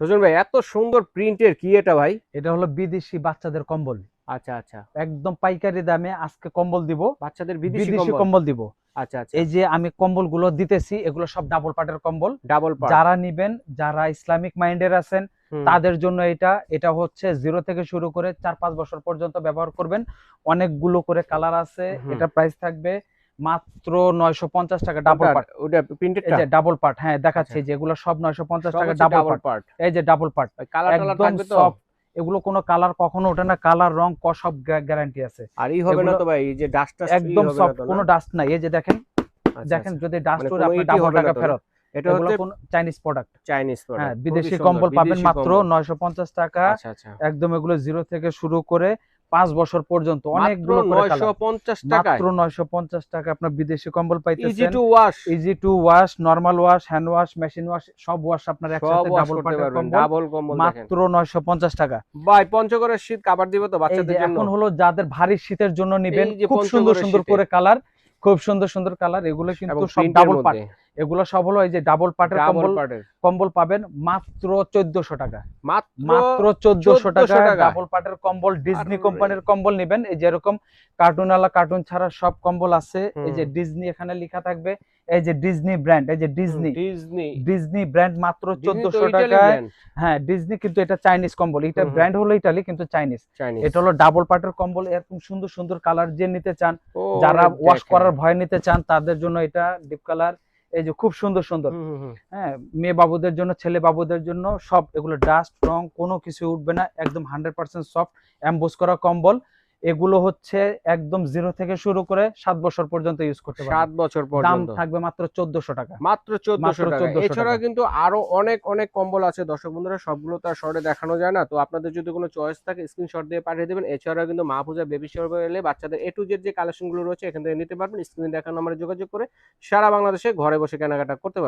সুজন ভাই এত সুন্দর প্রিন্টের কি এটা ভাই? এটা হলো বিদেশি বাচ্চাদের কম্বল। আচ্ছা আচ্ছা। একদম পাইকারি দামে আজকে কম্বল দিব। বাচ্চাদের বিদেশি কম্বল? দিব। আচ্ছা আচ্ছা। এই যে আমি কম্বলগুলো দিতেছি এগুলো সব ডাবল পাটের কম্বল। ডাবল যারা নিবেন যারা ইসলামিক মাইন্ডের আছেন তাদের জন্য এটা এটা হচ্ছে জিরো থেকে শুরু করে চার পাঁচ বছর পর্যন্ত ব্যবহার করবেন। অনেকগুলো করে কালার আছে এটা প্রাইস থাকবে মাত্র নয়শো পঞ্চাশ টাকা ডাবল পার্ট ওটা এই যে ডাবল পার্ট হ্যাঁ দেখাচ্ছি আচ্ছা। যে এগুলো সব নয়শো পঞ্চাশ টাকা ডাবল পার্ট এই যে ডাবল পার্ট কালার টালার একদম থাকবে তো? এগুলো কোনো কালার কখনো ওঠে না কালার রং ক সব গ্যারান্টি আছে। আর ই হবে না তো ভাই এই যে ডাস্ট একদম সফট কোনো ডাস্ট নাই। এই যে দেখেন আচ্ছা, দেখেন যদি ডাস্ট কোনো আপনি ডাবল টাকা ফেরত। এটা হচ্ছে চাইনিজ প্রোডাক্ট চাইনিজ হ্যাঁ বিদেশি কম্বল পাবেন মাত্র নয়শো পঞ্চাশ টাকা। আচ্ছা আচ্ছা। একদম এগুলো জিরো থেকে শুরু করে পাঁচ বছর পর্যন্ত অনেকগুলো নয়শো পঞ্চাশ টাকায়। মাত্র নয়শো পঞ্চাশ টাকা আপনার বিদেশি কম্বল easy to wash easy to wash normal wash hand wash machine wash সব ওয়াশ আপনার একসাথে ডাবল কম্বল। মাত্র নয়শো পঞ্চাশ টাকা। ভাই পঞ্চগড়ের শীত কাবার দিবে তো বাচ্চাদের জন্য। এখন হলো যাদের ভারী শীতের জন্য নিবেন খুব সুন্দর সুন্দর করে কালার। খুব সুন্দর সুন্দর কালার এগুলো কিন্তু সব ডাবল পাট এগুলো সব হলো এই যে ডাবল পাটের কম্বল কম্বল পাবেন মাত্র চোদ্দশো টাকা। মাত্র মাত্র চোদ্দশো 1400 টাকা। টাকা। ডাবল পাটের কম্বল ডিজনি কোম্পানির কম্বল নেবেন। এই যেরকম কার্টুন আলা কার্টুন ছাড়া সব কম্বল আছে। এই যে ডিজনি এখানে লেখা থাকবে। এই যে ডিজনি ব্র্যান্ড এই যে ডিজনি ডিজনি ডিজনি ব্র্যান্ড মাত্র ডিজনি তো চোদ্দশো ইটালি টাকায় হ্যাঁ ডিজনি কিন্তু এটা চাইনিজ কম্বল এটা। ব্র্যান্ড হলো ইটালি কিন্তু চাইনিজ এটা হলো ডাবল পাটের কম্বল এরকম সুন্দর সুন্দর কালার যে নিতে চান যারা ওয়াশ করার ভয় নিতে চান তাদের জন্য এটা ডিপ কালার এই যে খুব সুন্দর সুন্দর। হ্যাঁ মেয়ে বাবুদের জন্য ছেলে বাবুদের জন্য সব এগুলো ডাস্ট রং কোনো কিছু উঠবে না একদম হান্ড্রেড পার্সেন্ট সফট অ্যাম্বোস করা কম্বল এগুলো হচ্ছে একদম জিরো থেকে শুরু করে সাত বছর পর্যন্ত ইউজ করতে সাত বছর দাম থাকবে মাত্র চোদ্দশো টাকা। মাত্র চোদ্দশো টাকা। এছাড়া কিন্তু আরও অনেক অনেক কম্বল আছে। দর্শক বন্ধুরা সবগুলো তো আর শর্টে দেখানো যায় না। তো আপনাদের যদি কোনো চয়েস থাকে স্ক্রিনশট দিয়ে পাঠিয়ে দেবেন। এছাড়াও কিন্তু মাহফুজা বেবি শপ এলে বাচ্চাদের এ টু জেড যে কালেকশনগুলো রয়েছে এখান থেকে নিতে পারবেন। স্ক্রিনে দেখানো নাম্বারে যোগাযোগ করে সারা বাংলাদেশে ঘরে বসে কেনাকাটা করতে পারবেন।